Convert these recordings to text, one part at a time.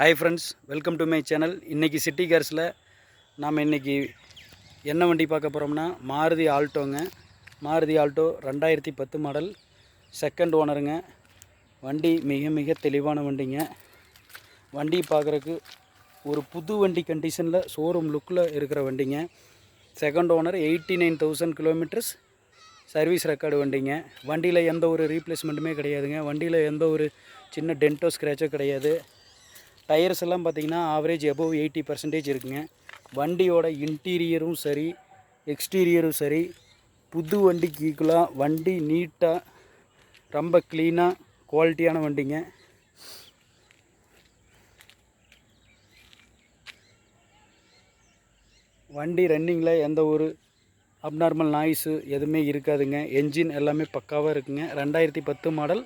Hi friends welcome to my channel இன்றைக்கி city கார்ஸில் நாம் இன்றைக்கி என்ன வண்டி பார்க்க போகிறோம்னா மாருதி ஆல்டோங்க மாருதி ஆல்டோ ரெண்டாயிரத்தி பத்து மாடல் செகண்ட் ஓனருங்க வண்டி மிக மிக தெளிவான வண்டிங்க. வண்டி பார்க்குறக்கு ஒரு புது வண்டி கண்டிஷனில் ஷோரூம் லுக்கில் இருக்கிற வண்டிங்க. Second owner eighty nine thousand kilometres service record வண்டிங்க. வண்டியில் எந்த ஒரு ரீப்ளேஸ்மெண்ட்டுமே கிடையாதுங்க. வண்டியில் எந்த ஒரு சின்ன டென்ட்டோ ஸ்க்ராச்சோ கிடையாது. டயர்ஸ் எல்லாம் பார்த்தீங்கன்னா ஆவரேஜ் எபோவ் எயிட்டி பர்சன்டேஜ் இருக்குங்க. வண்டியோட இன்டீரியரும் சரி எக்ஸ்டீரியரும் சரி புது வண்டிக்கு ஈக்குவலாக வண்டி நீட்டாக ரொம்ப க்ளீனாக குவாலிட்டியான வண்டிங்க. வண்டி ரன்னிங்கில் எந்த ஒரு அப்நார்மல் நாய்ஸு எதுவுமே இருக்காதுங்க. என்ஜின் எல்லாமே பக்காவாக இருக்குங்க. ரெண்டாயிரத்தி பத்து model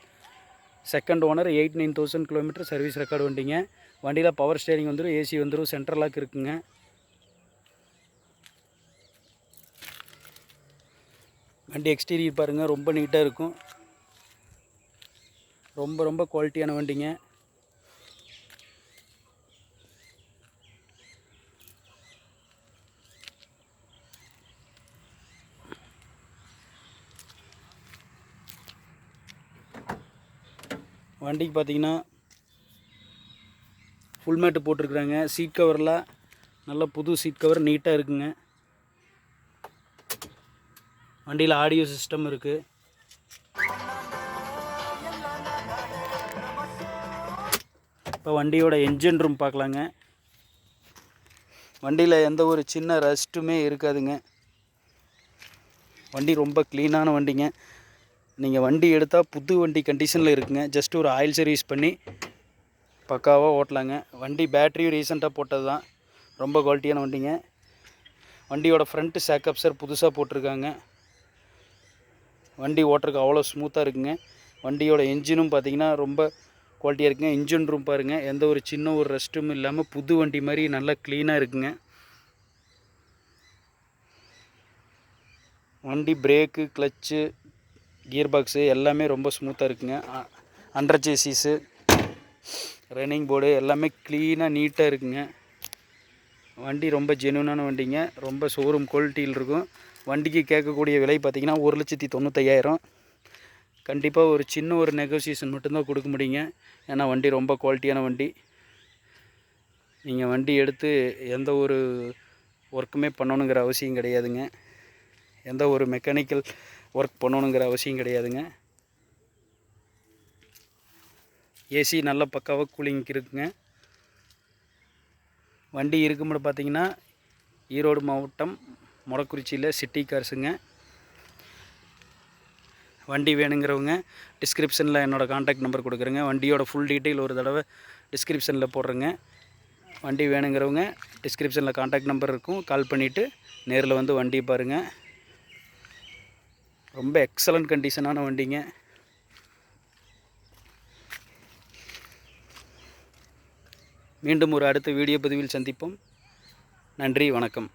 second owner eight nine thousand kilometre service record வண்டிங்க. வண்டியில் பவர் ஸ்டேரிங் வந்துடும் ஏசி வந்துடும் சென்ட்ரல் லாக் இருக்குங்க. வண்டி எக்ஸ்டீரியர் பாருங்கள் ரொம்ப நீட்டாக இருக்கும். ரொம்ப ரொம்ப குவாலிட்டியான வண்டிங்க. வண்டிக்கு பார்த்தீங்கன்னா ஃபுல் மேட்டு போட்டிருக்குறாங்க. சீட் கவரில் நல்ல புது சீட் கவர் நீட்டாக இருக்குங்க. வண்டியில் ஆடியோ சிஸ்டம் இருக்குது இப்போ வண்டியோட என்ஜின் ரூம் பார்க்கலாங்க. வண்டியில் எந்த ஒரு சின்ன ரஸ்ட்டுமே இருக்காதுங்க. வண்டி ரொம்ப க்ளீனான வண்டிங்க. நீங்கள் வண்டி எடுத்தால் புது வண்டி கண்டிஷனில் இருக்குங்க. ஜஸ்ட் ஒரு ஆயில் சர்வீஸ் பண்ணி பக்காவாக ஓட்டலாங்க. வண்டி பேட்ரியும் ரீசெண்டாக போட்டது தான் ரொம்ப குவாலிட்டியான வண்டிங்க. வண்டியோட ஃப்ரண்ட்டு சேக்கப் சார் புதுசாக போட்டிருக்காங்க. வண்டி ஓட்டுறதுக்கு அவ்வளோ ஸ்மூத்தாக இருக்குங்க. வண்டியோட என்ஜினும் பார்த்தீங்கன்னா ரொம்ப குவாலிட்டியாக இருக்குங்க. இன்ஜின் ரூம் பாருங்கள் எந்த ஒரு சின்ன ஒரு ரெஸ்ட்டும் இல்லாமல் புது வண்டி மாதிரி நல்லா க்ளீனாக இருக்குங்க. வண்டி பிரேக்கு கிளச்சு கியர் பாக்ஸு எல்லாமே ரொம்ப ஸ்மூத்தாக இருக்குங்க. அண்டர் ஜேசிஸு ரன்னிங் போர்டு எல்லாமே க்ளீனாக நீட்டாக இருக்குங்க. வண்டி ரொம்ப ஜென்யூனான வண்டிங்க. ரொம்ப ஷோரூம் குவாலிட்டியில் இருக்கும். வண்டிக்கு கேட்கக்கூடிய விலை பார்த்திங்கன்னா ஒரு லட்சத்தி தொண்ணூத்தையாயிரம். கண்டிப்பாக ஒரு சின்ன ஒரு நெகோசியேஷன் மட்டும்தான் கொடுக்க முடியுங்க. ஏன்னா வண்டி ரொம்ப குவாலிட்டியான வண்டி. நீங்கள் வண்டி எடுத்து எந்த ஒரு ஒர்க்குமே பண்ணணுங்கிற அவசியம் கிடையாதுங்க. எந்த ஒரு மெக்கானிக்கல் ஒர்க் பண்ணணுங்கிற அவசியம் கிடையாதுங்க. ஏசி நல்ல பக்காவாக கூலிங் இருக்குங்க. வண்டி இருக்கும்போது பார்த்தீங்கன்னா ஈரோடு மாவட்டம் மொடக்குறிச்சியில் சிட்டி கார்ஸுங்க. வண்டி வேணுங்கிறவங்க டிஸ்கிரிப்ஷனில் என்னோடய காண்டாக்ட் நம்பர் கொடுக்குறேங்க. வண்டியோட ஃபுல் டீட்டெயில் ஒரு தடவை டிஸ்கிரிப்ஷனில் போடுறேங்க. வண்டி வேணுங்கிறவங்க டிஸ்கிரிப்ஷனில் காண்டாக்ட் நம்பர் இருக்கும். கால் பண்ணிவிட்டு நேரில் வந்து வண்டி பாருங்கள் ரொம்ப எக்ஸலண்ட் கண்டிஷனான வண்டிங்க. மீண்டும் ஒரு அடுத்த வீடியோ பதிவில் சந்திப்போம். நன்றி வணக்கம்.